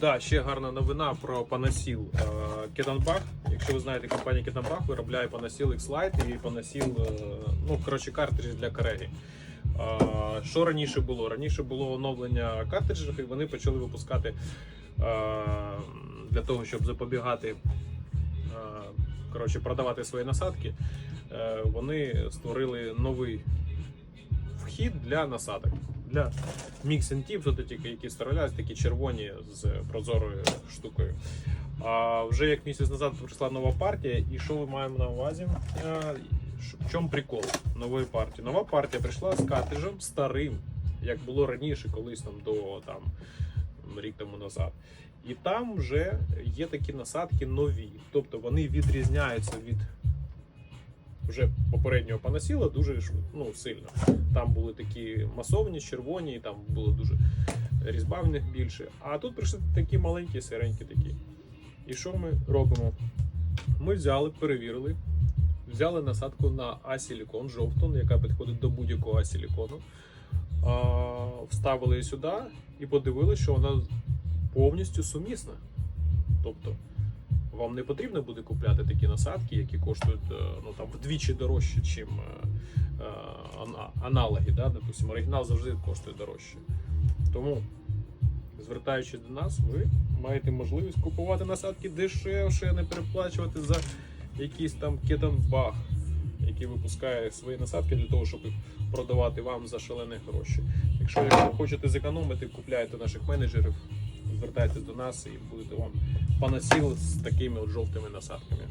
Да, ще гарна новина про панасіл е, Кетанбах. Якщо ви знаєте, компанія Кетанбах виробляє панасіл X-Lite і панасіл, е, ну коротше, картриджі для Карегі. Е, Що раніше було? Раніше було оновлення картриджів, і вони почали випускати для того, щоб запобігати, коротше, продавати свої насадки. Вони створили новий вхід для насадок. Для міксентів, тут тільки які вставляють, такі червоні з прозорою штукою. А вже як місяць назад прийшла нова партія, і що ми маємо на увазі? Е, В чому прикол нової партії? Нова партія прийшла з картриджем старим, як було раніше, колись там до там, рік тому назад. І там вже є такі насадки нові. Тобто вони відрізняються від вже попереднього панасіла дуже ну, сильно. Там були такі масовні, червоні, там було дуже різьба більше. А тут прийшли такі маленькі, сиренькі такі. І що ми робимо? Ми взяли, перевірили, взяли насадку на асилікон жовтон, яка підходить до будь-якого асилікону. А, вставили її сюди і подивилися, що вона повністю сумісна. Тобто вам не потрібно буде купляти такі насадки, які коштують е, ну, там, вдвічі дорожче, ніж аналоги. Да? Допустим, оригінал завжди коштує дорожче. Тому, звертаючись до нас, ви маєте можливість купувати насадки дешевше, не переплачувати за якийсь там кетанбах, який випускає свої насадки для того, щоб їх продавати вам за шалені гроші. Якщо ви хочете зекономити, купляйте наших менеджерів, звертайтесь до нас і будете вам панасіл з такими от жовтими насадками.